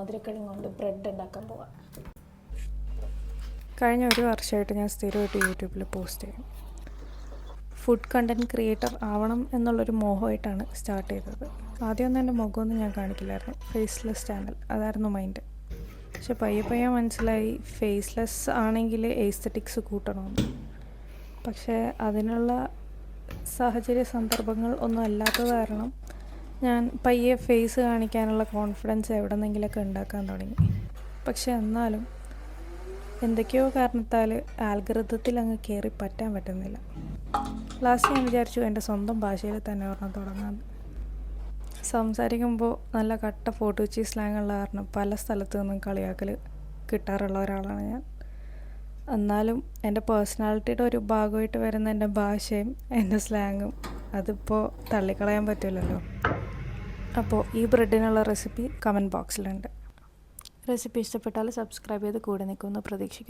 മധുരക്കിഴങ്ങ് കൊണ്ട് ബ്രെഡ് ഉണ്ടാക്കാൻ പോവാം. കഴിഞ്ഞ ഒരു വർഷമായിട്ട് ഞാൻ സ്ഥിരമായിട്ട് യൂട്യൂബിൽ പോസ്റ്റ് ചെയ്യും. ഫുഡ് കണ്ടന്റ് ക്രിയേറ്റർ ആവണം എന്നുള്ളൊരു മോഹമായിട്ടാണ് സ്റ്റാർട്ട് ചെയ്തത്. ആദ്യമൊന്നും എന്റെ മുഖമൊന്നും ഞാൻ കാണിക്കില്ലായിരുന്നു. ഫേസ്ലെസ് ചാനൽ അതായിരുന്നു മൈൻഡ് പക്ഷെ പയ്യെ പയ്യെ മനസ്സിലായി ഫേസ്ലെസ് ആണെങ്കിൽ എസ്തറ്റിക്സ് കൂട്ടണമെന്ന്. പക്ഷേ അതിനുള്ള സാഹചര്യ സന്ദർഭങ്ങൾ ഒന്നും അല്ലാത്തത് കാരണം ഞാൻ പയ്യെ ഫേസ് കാണിക്കാനുള്ള കോൺഫിഡൻസ് എവിടെ നിന്നെങ്കിലൊക്കെ ഉണ്ടാക്കാൻ തുടങ്ങി. പക്ഷെ എന്നാലും എന്തൊക്കെയോ കാരണത്താൽ ആൽഗൃതത്തിൽ അങ്ങ് കയറി പറ്റാൻ പറ്റുന്നില്ല. ലാസ്റ്റ് ഞാൻ വിചാരിച്ചു എന്റെ സ്വന്തം ഭാഷയിൽ തന്നെ ഒരെണ്ണം തുടങ്ങാൻ സംസാരിക്കുമ്പോൾ നല്ല കട്ട ഫോട്ടോച്ചി സ്ലാങ് ഉള്ള കാരണം പല സ്ഥലത്തു നിന്നും കളിയാക്കൽ കിട്ടാറുള്ള ഒരാളാണ് ഞാൻ. എന്നാലും എന്റെ പേഴ്സണാലിറ്റിയുടെ ഒരു ഭാഗമായിട്ട് വരുന്ന എന്റെ ഭാഷയും എന്റെ സ്ലാങ്ങും അതിപ്പോൾ തള്ളിക്കളയാൻ പറ്റില്ലല്ലോ അപ്പോൾ ഈ ബ്രെഡിനുള്ള റെസിപ്പി കമന്റ് ബോക്സിലുണ്ട് റെസിപ്പി ഇഷ്ടപ്പെട്ടാൽ സബ്സ്ക്രൈബ് ചെയ്ത് കൂടെ നിൽക്കുമെന്ന് പ്രതീക്ഷിക്കുന്നു.